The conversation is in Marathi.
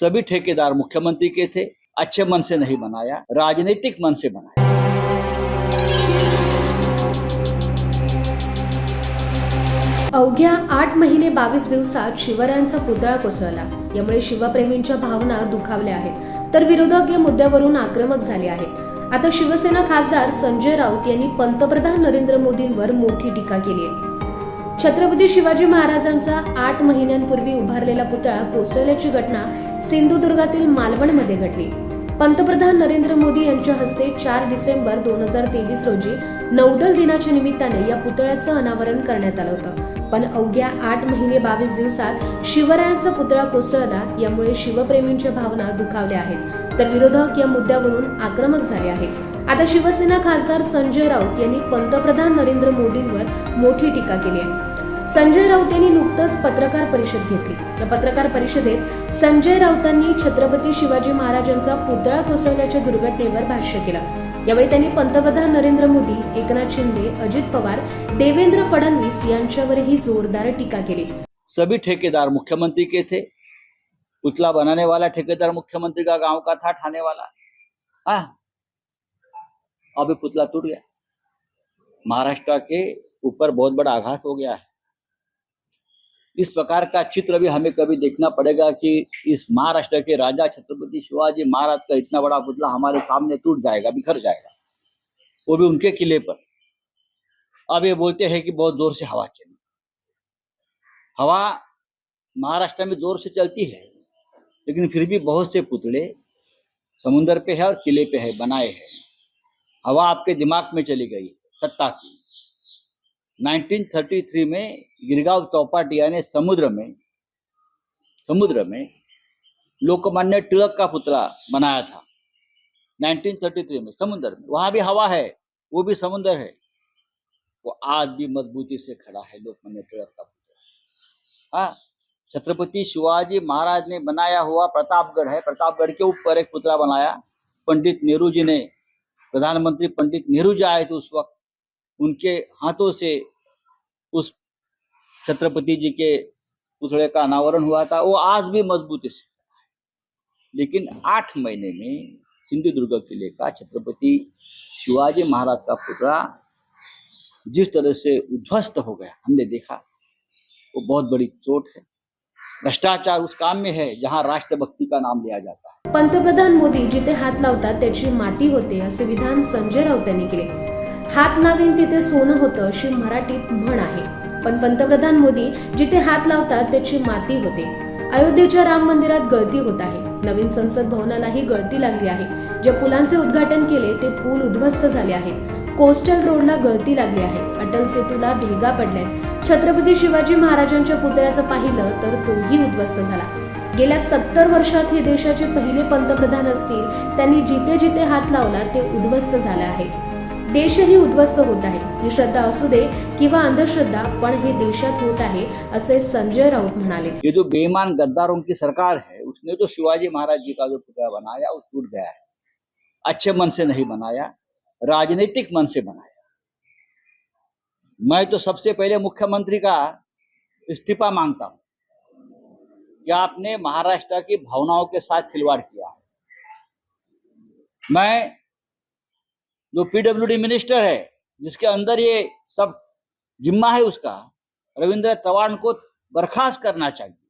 सभी ठेकेदार मुख्यमंत्री के थे अच्छे मन से नहीं बनाया राजनीतिक मन से बनाया अवघ्या आठ महिने बावीस दिवसात शिवरायांचा पुतळा कोसळला. यामुळे शिवप्रेमींच्या भावना दुखावल्या आहेत. तर विरोधक या मुद्द्यावरून आक्रमक झाले आहेत. आता शिवसेना खासदार संजय राऊत यांनी पंतप्रधान नरेंद्र मोदींवर मोठी टीका केली आहे. छत्रपती शिवाजी महाराजांचा आठ महिन्यांपूर्वी उभारलेला पुतळा कोसळल्याची घटना सिंधुदुर्गातील मालवणमध्ये घडली. पंतप्रधान नरेंद्र मोदी यांच्या हस्ते चार डिसेंबर दोन हजार तेवीस रोजी नौदल दिनाच्या निमित्ताने या पुतळ्याचं अनावरण करण्यात आलं होतं. पण अवघ्या आठ महिने बावीस दिवसात शिवरायांचा पुतळा कोसळला यामुळे शिवप्रेमींच्या भावना दुखावल्या आहेत. तर विरोधक या मुद्द्यावरून आक्रमक झाले आहेत. आता शिवसेना खासदार संजय राऊत यांनी पंतप्रधान नरेंद्र मोदींवर मोठी टीका केली आहे. संजय राऊत यांनी नुकतंच पत्रकार परिषद घेतली. या पत्रकार परिषदेत संजय राऊतांनी छत्रपती शिवाजी महाराजांचा पुतळा कोसळल्याच्या दुर्घटनेवर भाष्य केलं. यावेळी त्यांनी पंतप्रधान नरेंद्र मोदी एकनाथ शिंदे अजित पवार देवेंद्र फडणवीस यांच्यावरही जोरदार टीका केली. सभी ठेकेदार मुख्यमंत्री के थे. पुतला बनाने वाला ठेकेदार मुख्यमंत्री का गांव का था ठाणे वाला? अभी पुतला टूट गया। महाराष्ट्र के ऊपर बहुत बड़ा आघात हो गया है। इस प्रकार का चित्र भी हमें कभी देखना पड़ेगा कि इस महाराष्ट्र के राजा छत्रपति शिवाजी महाराज का इतना बड़ा पुतला हमारे सामने टूट जाएगा, बिखर जाएगा, वो भी उनके किले पर। अब ये बोलते हैं कि बहुत ज़ोर से हवा चली। हवा महाराष्ट्र में ज़ोर से चलती है, लेकिन फिर भी बहुत से पुतले समुन्द्र पे है और किले पे है, बनाए हैं। हवा आपके दिमाग में चली गई, सत्ता की। 1933 में गिरगांव चौपाटिया ने समुद्र में समुद्र में लोकमान्य टिळक का पुतला बनाया था। 1933 में समुद्र में, वहाँ भी हवा है, वो भी समुद्र है। वो आज भी मजबूती से खड़ा है लोकमान्य टिळक का पुतला। हाँ छत्रपति शिवाजी महाराज ने बनाया हुआ प्रतापगढ़ है। प्रतापगढ़ के ऊपर एक पुतला बनाया, पंडित नेहरू जी ने प्रधानमंत्री पंडित नेहरू जी आए थे उस वक्त उनके हाथों से उस छत्रपति जी के पुतले का अनावरण हुआ था वो आज भी मजबूती से। लेकिन आठ महीने में सिंधुदुर्ग किले का छत्रपति शिवाजी महाराज का पुतला जिस तरह से उध्वस्त हो गया, हमने देखा, वो बहुत बड़ी चोट है भ्रष्टाचार उस काम में है जहाँ राष्ट्रभक्ति का नाम लिया जाता है। पंतप्रधान मोदी जिथे हात लावतात त्याची माती होते असे विधान संजय राऊत यांनी केले. हात लावीन तिथे सोनं होतं अशी मराठीत म्हण आहे. पण पंतप्रधान मोदी जिथे हात लावतात त्याची माती होते. अयोध्येच्या राम मंदिरात गळती होत आहे. नवीन संसद भवनालाही गळती लागली आहे. ज्या पुलांचे उद्घाटन केले ते पूल उद्ध्वस्त झाले आहेत. कोस्टल रोडला गळती लागली आहे. अटल सेतूला भेगा पडल्यात. छत्रपती शिवाजी महाराजांच्या पुतळ्याचं पाहिलं तर तोही उद्ध्वस्त झाला. गेल्या सत्तर वर्षात हे देशाचे पहिले पंतप्रधान असतील त्यांनी जिथे जिथे हात लावला ते उद्ध्वस्त झालं आहे. देशही उद्ध्वस्त होत आहे. ही श्रद्धा असू दे किंवा अंधश्रद्धा पण हे देशात होत आहे असे संजय राऊत म्हणाले. ये जो बेईमान गद्दारों की सरकार है उसने जो शिवाजी महाराज जी का जो पुतला बनाया वो टूट गया है। अच्छे मन से नहीं बनाया राजनीतिक मन से बनाया। मैं तो सबसे पहले मुख्यमंत्री का इस्तीफा माँगता हूँ कि आपने महाराष्ट्र की भावनाओं के साथ खिलवाड़ किया मैं जो पीडब्ल्यूडी मिनिस्टर है, जिसके अंदर ये सब जिम्मा है उसका, रविंद्र चौहान को बर्खास्त करना चाहिए।